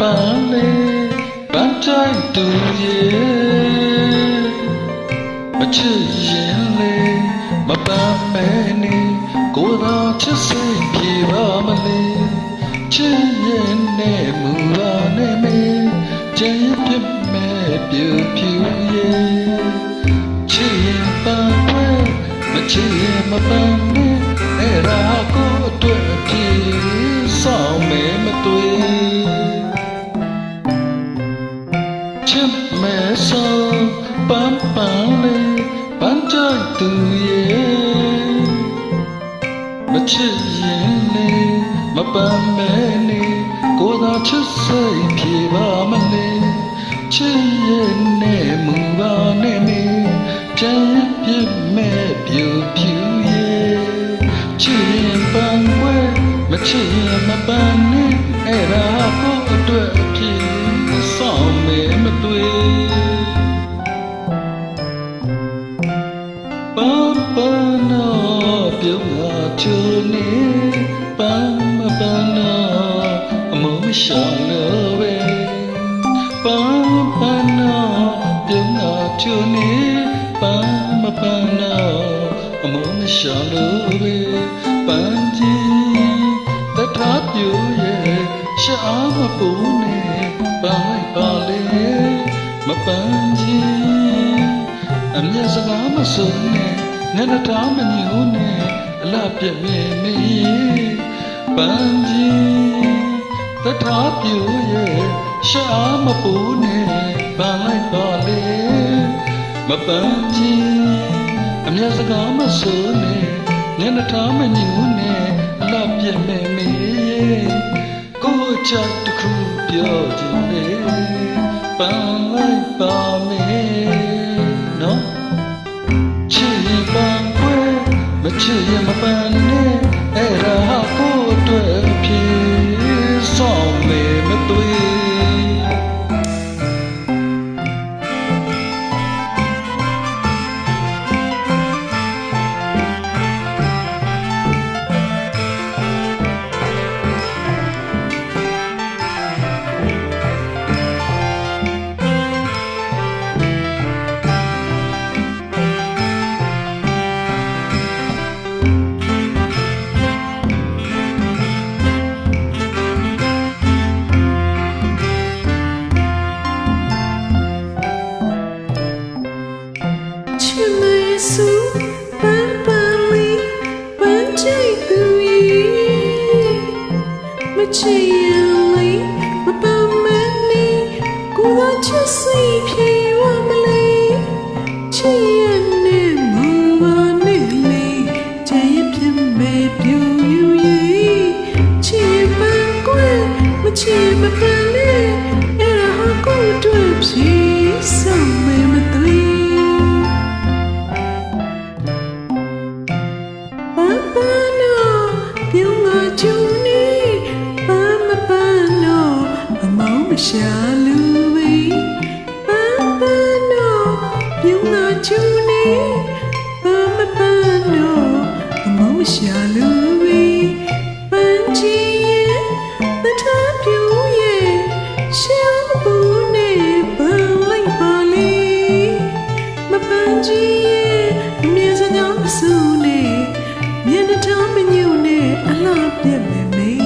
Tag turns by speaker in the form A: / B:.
A: ပန်းလေပန်းတိုင်းသူရဲ့မချစ်ရင်လေမပန်းမဲနေကိုယ်သာချစ်စိတ်ပြေပါမလေချစ်ရင်နဲ့မူပါနဲ့မေကျန်ပြစ်မဲ့ပြူပြူ ဆောင်မဲမတွေ့ချစ်မဲဆောပန်းပန်းလေးပန်းကြိုက်သူရဲ့မချစ်ရင်လေမပန်းမဲနေကိုယ်သာချစ်စိတ်ပြေပါမလေချစ်ရဲ့နဲ့မူပါနဲ့မေကြံပြစ်မဲ့ပြူပြူ ချစ်ရင်မပန်းနဲ့အဲ့ဒါကိုအတွက်အဖြစ်ဆောင်မဲမတွေ့ပန်းပန်းတော့ပြုံးလာချုံနေပန်းမပန်းတော့အမမရှောင်လို့ပဲပန်းပန်းတော့ပြုံးလာချုံနေပန်းမပန်းတော့အမမရှောင်လို့ပဲပန်း ရဲ့ရှားမပူနဲ့ပန်းလိုက်ပါလေမပန်းကြီးအမျက်စကားမစုံနဲ့ညနေတောင်မညူနဲ့အလားပြည့်မြဲမေးပန်းကြီးတထားပြူရဲ့ရှားမပူနဲ့ပန်းလိုက်ပါလေမပန်းကြီးအမျက်စကားမစုံနဲ့ညနေတောင်မညူနဲ့အလားပြည့်မြဲမေးကို ချတ်တစ်ခုပြောချင်တယ်ပန်းလိုက်ပါမယ်နော်ချစ်ပန်းခွဲမချစ်ရင်မပန်းနဲ့
B: ချစ်ရင်လေးမပန်းမနဲ့ကိုယ်ကချစ်စိတ် ပြုံးငါကျူနေပန်းမပန်းတော့အမောင်းမရှာလူဝေးပန်းချီရဲ့တထားပြူရဲ့ရှောင်းဘူးနဲ့ပန်းလိုက်ပါလေမပန်းကြီးရဲ့အမြဲစကားမဆူနဲ့မျက်နှာထောင်မညူနဲ့အလားပြက်မယ်မေး